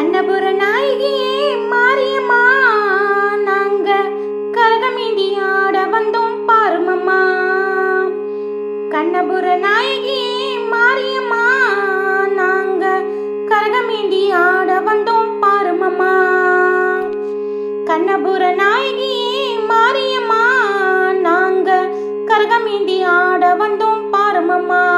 கண்ணபுர நாயகியே மாரியம்மா நாங்க கரகமேந்தி ஆட வந்தோம் பாருமம்மா. கண்ணபுர நாயகியே மாரியம்மா நாங்க கரகமேந்தி ஆட வந்தோம் பாருமம்மா. கண்ணபுர நாயகியே மாரியம்மா நாங்க கரகமேந்தி ஆட வந்தோம் பாருமம்மா.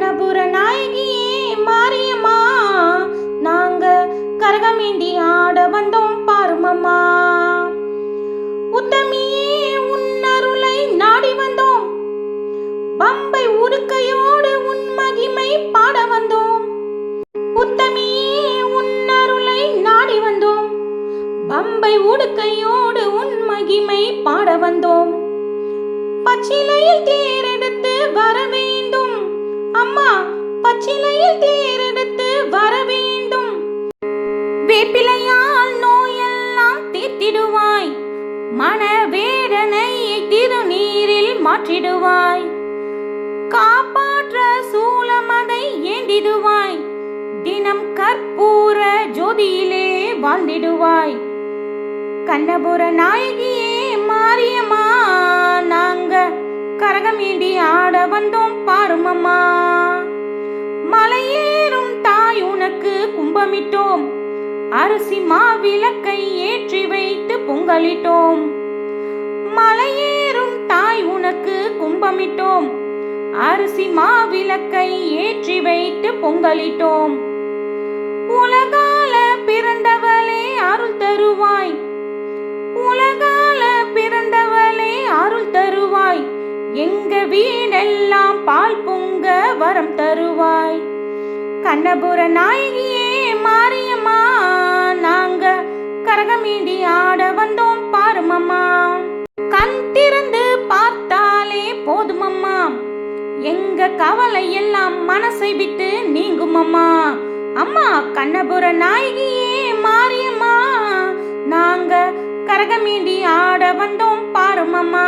கண்ணபுர நாயகியே மாரியம்மா. நாங்க கரகமேந்தி ஆட வந்தோம் பாருமம்மா. உத்தமியே உன்னருளை நாடி வந்தோம். பம்பை உருக்கையோடு உன் மகிமை பாட வந்தோம். உத்தமியே உன்னருளை நாடி வந்தோம். பம்பை உடுக்கையோடு உன் மகிமை பாட வந்தோம். பச்சிலையில் தேரெடுத்து வரவே அம்மா பச்சிலையில் தேரெடுத்து வர வேண்டும். வேப்பிலையால் நோயெல்லாம் தீர்த்திடுவாய். மன வேதனை திருநீரில் மாற்றிடுவாய். காப்பாற்ற சூலமதை ஏந்திடுவாய். தினம் கற்பூர ஜோதியிலே வாழ்ந்திடுவாய். கண்ணபுர நாயகியே மாரியம்மா நாங்க கரகமேந்தி ஆட வந்தோம் பாருமம்மா. மலையேறும் தாய் உனக்கு கும்பமிட்டோம். அரிசி மாவிளக்கை ஏற்றி வைத்து பொங்கலிட்டோம். மலையேறும் தாய் உனக்கு கும்பமிட்டோம். அரிசி மாவிளக்கை ஏற்றி வைத்து பொங்கலிட்டோம். உலகால பிறந்தவளே அருள் தருவாய். உலகால பிறந்தவளே அருள் தருவாய். எங்க வீடெல்லாம் பால் பொங்க வரம் தருவாய். கண்ணபுர நாயகியே மாரியம்மா நாங்க கரகமீண்டி ஆட வந்தோம் பாருமம்மா. கண் திறந்து பார்த்தாலே போதுமம்மா. எங்க கவலை எல்லாம் மனசை விட்டு நீங்குமம்மா. அம்மா கண்ணபுர நாயகியே மாரியம்மா நாங்க கரகமீண்டி ஆட வந்தோம் பாருமம்மா.